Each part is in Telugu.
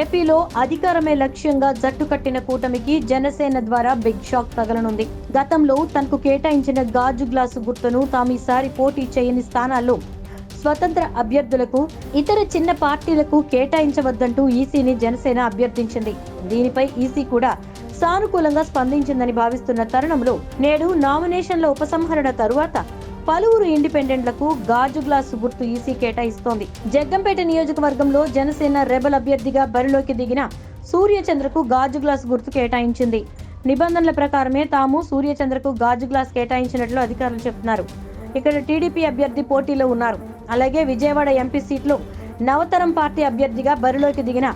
ఏపీలో అధికారమే లక్ష్యంగా జట్టు కట్టిన కూటమికి జనసేన ద్వారా బిగ్ షాక్ తగలనుంది. గతంలో తనకు కేటాయించిన గాజు గ్లాసు గుర్తును తాము ఈసారి పోటీ చేయని స్థానాల్లో స్వతంత్ర అభ్యర్థులకు ఇతర చిన్న పార్టీలకు కేటాయించవద్దంటూ ఈసీని జనసేన అభ్యర్థించింది. దీనిపై ఈసీ కూడా సానుకూలంగా స్పందించిందని భావిస్తున్న తరుణంలో నేడు నామినేషన్ల ఉపసంహరణ తరువాత పలువురు ఇండిపెండెంట్లకు గాజు గ్లాసు గుర్తు ఈసీ కేటాయిస్తోంది. జగ్గంపేట నియోజకవర్గంలో జనసేన రెబల్ అభ్యర్థిగా బరిలోకి దిగిన సూర్యచంద్రకు గాజు గ్లాసు గుర్తు కేటాయించింది. నిబంధనల ప్రకారమే తాము సూర్యచంద్రకు గాజు గ్లాస్ కేటాయించినట్లు అధికారులు చెబుతున్నారు. ఇక్కడ టీడీపీ అభ్యర్థి పోటీలో ఉన్నారు. అలాగే విజయవాడ ఎంపీ సీట్లో నవతరం పార్టీ అభ్యర్థిగా బరిలోకి దిగిన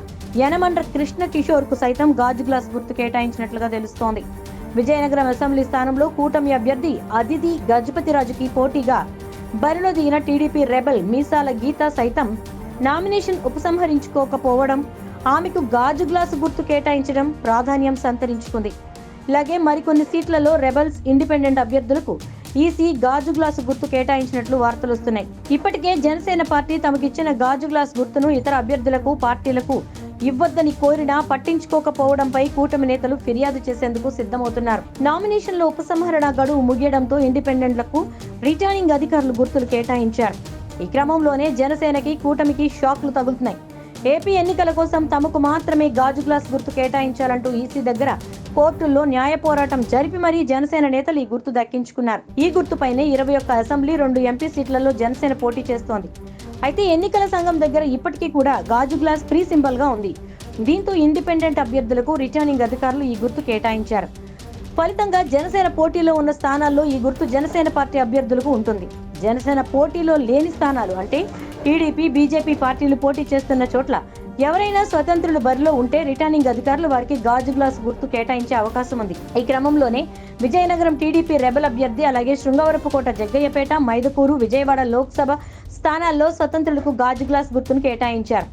యనమండ్ర కృష్ణ కిషోర్కు సైతం గాజు గ్లాస్ గుర్తు కేటాయించినట్లుగా తెలుస్తోంది. విజయనగరం అసెంబ్లీ స్థానంలో కూటమి అభ్యర్థి అదితి గజపతిరాజుకి పోటీగా బరిలో దిగిన టీడీపీ రెబల్ మీసాల గీత సైతం నామినేషన్ ఉపసంహరించుకోకపోవడం ఆమెకు గాజు గ్లాసు గుర్తు కేటాయించడం ప్రాధాన్యం సంతరించుకుంది. ఇలాగే మరికొన్ని సీట్లలో రెబల్స్ ఇండిపెండెంట్ అభ్యర్థులకు ఈసీ గాజు గ్లాసు గుర్తు కేటాయించినట్లు వార్తలు వస్తున్నాయి. ఇప్పటికే జనసేన పార్టీ తమకిచ్చిన గాజు గ్లాస్ గుర్తును ఇతర అభ్యర్థులకు పార్టీలకు ఇవ్వద్దని కోరినా పట్టించుకోకపోవడంపై కూటమి నేతలు ఫిర్యాదు చేసేందుకు సిద్ధమవుతున్నారు. నామినేషన్ల ఉపసంహరణ గడువు ముగియడంతో ఇండిపెండెంట్లకు రిటర్నింగ్ అధికారులు గుర్తులు కేటాయించారు. ఈ క్రమంలోనే జనసేనకి కూటమికి షాక్లు తగులుతున్నాయి. ఏపీ ఎన్నికల కోసం తమకు మాత్రమే గాజు గ్లాస్ గుర్తు కేటాయించాలంటూ ఈసీ దగ్గర కోర్టుల్లో న్యాయ పోరాటం జరిపి మరీ జనసేన నేతలు ఈ గుర్తు దక్కించుకున్నారు. ఈ గుర్తుపైనే ఇరవై ఒక్క అసెంబ్లీ రెండు ఎంపీ సీట్లలో జనసేన పోటీ చేస్తోంది. అయితే ఎన్నికల సంఘం దగ్గర ఇప్పటికీ కూడా గాజు గ్లాస్ ఫ్రీ సింబల్గా ఉంది. దీంతో ఇండిపెండెంట్ అభ్యర్థులకు రిటర్నింగ్ అధికారులు ఈ గుర్తు కేటాయించారు. ఫలితంగా జనసేన పోటీలో ఉన్న స్థానాల్లో ఈ గుర్తు జనసేన పార్టీ అభ్యర్థులకు ఉంటుంది. జనసేన పోటీలో లేని స్థానాలు అంటే టీడీపీ బీజేపీ పార్టీలు పోటీ చేస్తున్న చోట్ల ఎవరైనా స్వతంత్రులు బరిలో ఉంటే రిటర్నింగ్ అధికారులు వారికి గాజు గ్లాస్ గుర్తు కేటాయించే అవకాశం ఉంది. ఈ క్రమంలోనే విజయనగరం టీడీపీ రెబల్ అభ్యర్థి అలాగే శృంగవరపుకోట జగ్గయ్యపేట మైదుకూరు విజయవాడ లోక్సభ స్థానాల్లో స్వతంత్రులకు గాజు గ్లాస్ గుర్తును కేటాయించారు.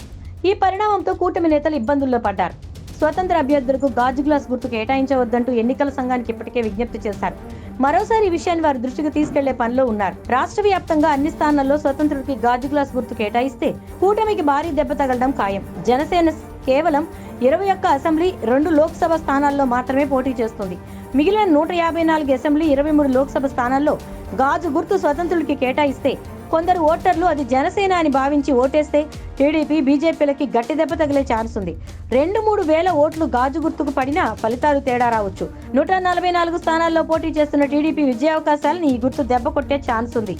ఈ పరిణామంతో కూటమి నేతలు ఇబ్బందుల్లో పడ్డారు. స్వతంత్ర అభ్యర్థులకు గాజు గ్లాస్ గుర్తు కేటాయించవద్దంటూ ఎన్నికల సంఘానికి ఇప్పటికే విజ్ఞప్తి చేశారు. మరోసారి ఈ విషయాన్ని వారి దృష్టికి తీసుకెళ్ళే పనిలో ఉన్నారు. రాష్ట్ర వ్యాప్తంగా అన్ని స్థానాల్లో స్వతంత్రుడికి గాజు గ్లాస్ గుర్తు కేటాయిస్తే కూటమికి భారీ దెబ్బ తగలడం ఖాయం. జనసేన కేవలం ఇరవై ఒక్క అసెంబ్లీ రెండు లోక్సభ స్థానాల్లో మాత్రమే పోటీ చేస్తుంది. మిగిలిన నూట యాభై నాలుగు అసెంబ్లీ ఇరవై మూడు లోక్సభ స్థానాల్లో గాజు గుర్తు స్వతంత్రుడికి కేటాయిస్తే కొందరు ఓటర్లు అది జనసేన అని భావించి ఓటేస్తే టీడీపీ బీజేపీలకి గట్టి దెబ్బ తగిలే ఛాన్స్ ఉంది. రెండు మూడు వేల ఓట్లు గాజు గుర్తుకు పడినా ఫలితాలు తేడా రావచ్చు. నూట నలభై నాలుగు స్థానాల్లో పోటీ చేస్తున్న టీడీపీ విజయావకాశాలను ఈ గుర్తు దెబ్బ కొట్టే ఛాన్స్ ఉంది.